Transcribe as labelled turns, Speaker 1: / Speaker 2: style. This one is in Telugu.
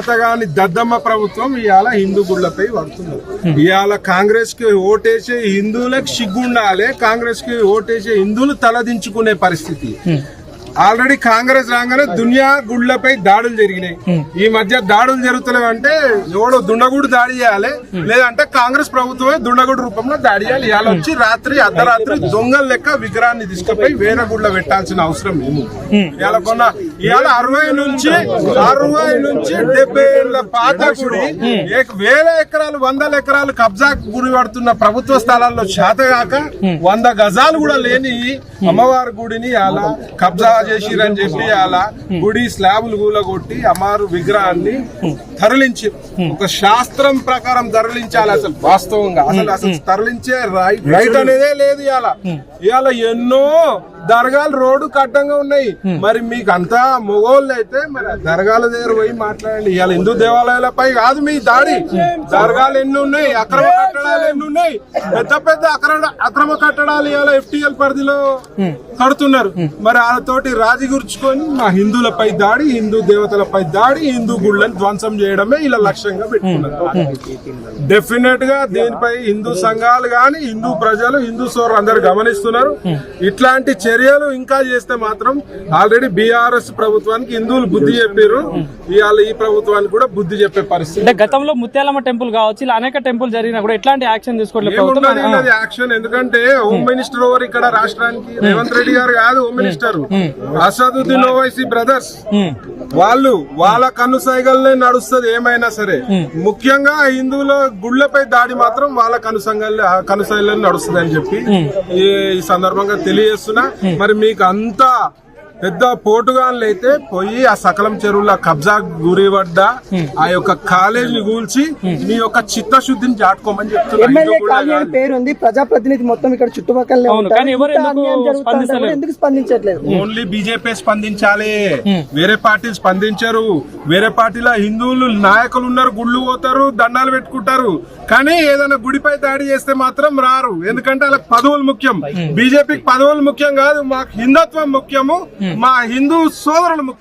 Speaker 1: అతగాని దద్దమ్మ ప్రభుత్వం ఇవాళ హిందూ గుళ్ళపై పడుతున్నారు ఇవాళ కాంగ్రెస్కి ఓటేసే హిందువులకు సిగ్గుండాలి కాంగ్రెస్కి ఓటేసే హిందువులు తలదించుకునే పరిస్థితి. ఆల్రెడీ కాంగ్రెస్ రాగానే దునియా గుళ్ళపై దాడులు జరిగినాయి. ఈ మధ్య దాడులు జరుగుతున్నాయి అంటే ఎవడో దుండగుడు దాడి చేయాలి లేదంటే కాంగ్రెస్ ప్రభుత్వమే దుండగుడు రూపంలో దాడి చేయాలి. ఇవాళ వచ్చి రాత్రి అర్ధరాత్రి దొంగల లెక్క విగ్రహాన్ని తీసుకుపోయి వేరే గుళ్ళ పెట్టాల్సిన అవసరం ఏమి. ఇవాళ కొన్న ఇవాళ అరవై నుంచి అరవై నుంచి డెబ్బై ఏళ్ళ పాత గుడి వేల ఎకరాలు వందల ఎకరాలు కబ్జా గురి పడుతున్న ప్రభుత్వ స్థలాల్లో చేతగాక వంద గజాలు కూడా లేని అమ్మవారి గుడిని అలా కబ్జా చేసిరని చెప్పి అలా గుడి స్లాబులు కూలగొట్టి అమ్మవారు విగ్రహాన్ని తరలించి ఒక శాస్త్రం ప్రకారం తరలించాలి అసలు వాస్తవంగా. అసలు అసలు తరలించే రైట్ రైట్ అనేదే లేదు ఇవాళ ఇవాళ ఎన్నో దర్గాలు రోడ్డు కట్టంగా ఉన్నాయి. మరి మీకు అంతా మొగోళ్ళు అయితే మరి దర్గాల దగ్గర పోయి మాట్లాడండి. ఇవాళ హిందూ దేవాలయాలపై కాదు మీ దాడి. దర్గాలు ఎన్ని ఉన్నాయి? అక్రమ కట్టడాలు ఎన్ని ఉన్నాయి? పెద్ద పెద్ద అక్రమ అక్రమ కట్టడాలు ఇవాళ ఎఫ్టిఎల్ పరిధిలో కడుతున్నారు. మరి వాళ్ళతోటి రాజీ గుర్చుకొని మా హిందువులపై దాడి హిందూ దేవతలపై దాడి హిందూ గుళ్ళని ధ్వంసం చేయడమే ఇలా లక్ష్యంగా పెట్టుకున్నారు. డెఫినెట్గా దీనిపై హిందూ సంఘాలు గాని హిందూ ప్రజలు హిందూ సోర్లు అందరు గమనిస్తున్నారు. ఇట్లాంటి చర్యలు ఇంకా చేస్తే మాత్రం ఆల్రెడీ బీఆర్ఎస్ ప్రభుత్వానికి హిందువులు బుద్ధి చెప్పారు ఇవాళ ఈ ప్రభుత్వానికి కూడా బుద్ధి చెప్పే పరిస్థితి
Speaker 2: అంటే గతంలో ముత్యాలమ్మ టెంపుల్ కావచ్చు ఇలా అనేక టెంపుల్ జరిగినా కూడా ఎట్లాంటి యాక్షన్ తీసుకోవట్లేదు
Speaker 1: ఉన్నది యాక్షన్. ఎందుకంటే హోమ్ మినిస్టర్ ఓవర్ ఇక్కడ రాష్ట్రానికి? రేవంత్ రెడ్డి గారు కాదు home minister. Asaduddin Owaisi brothers. వాళ్ళు వాళ్ళ కన్ను సైగల్నే నడుస్తుంది ఏమైనా సరే. ముఖ్యంగా హిందువుల గుళ్ళపై దాడి మాత్రం వాళ్ళ కనుసంగల్ కనుసైల్లో నడుస్తుంది అని చెప్పి ఈ సందర్భంగా తెలియజేస్తున్నా. మరి మీకు అంతా పెద్ద పోటుగాన్లు అయితే పోయి ఆ సకలం చెరువుల కబ్జా గురిపడ్డ ఆ యొక్క కాలేజీని కూల్చి మీ యొక్క చిత్తశుద్ధిని చాటుకోమని చెప్తున్నా
Speaker 3: ఎమ్మెల్యే
Speaker 1: ఇది కూడా
Speaker 3: కాలనీ అని పేరు ఉంది ప్రజాప్రతినిధి మొత్తం ఇక్కడ చుట్టుపక్కల
Speaker 2: అవును, కానీ ఎవరు ఎందుకు స్పందిస్తలేరు?
Speaker 3: ఎందుకు స్పందించట్లేదు?
Speaker 1: ఓన్లీ బీజేపీ స్పందించాలి. వేరే పార్టీలు స్పందించరు. వేరే పార్టీలో హిందువులు నాయకులు ఉన్నారు గుళ్ళు పోతారు దండాలు పెట్టుకుంటారు. కానీ ఏదైనా గుడిపై దాడి చేస్తే మాత్రం రారు. ఎందుకంటే వాళ్ళకి పదవులు ముఖ్యం. బీజేపీకి పదవులు ముఖ్యం కాదు మాకు హిందుత్వం ముఖ్యము. మా హిందూ సోదరులు ముఖ్యం.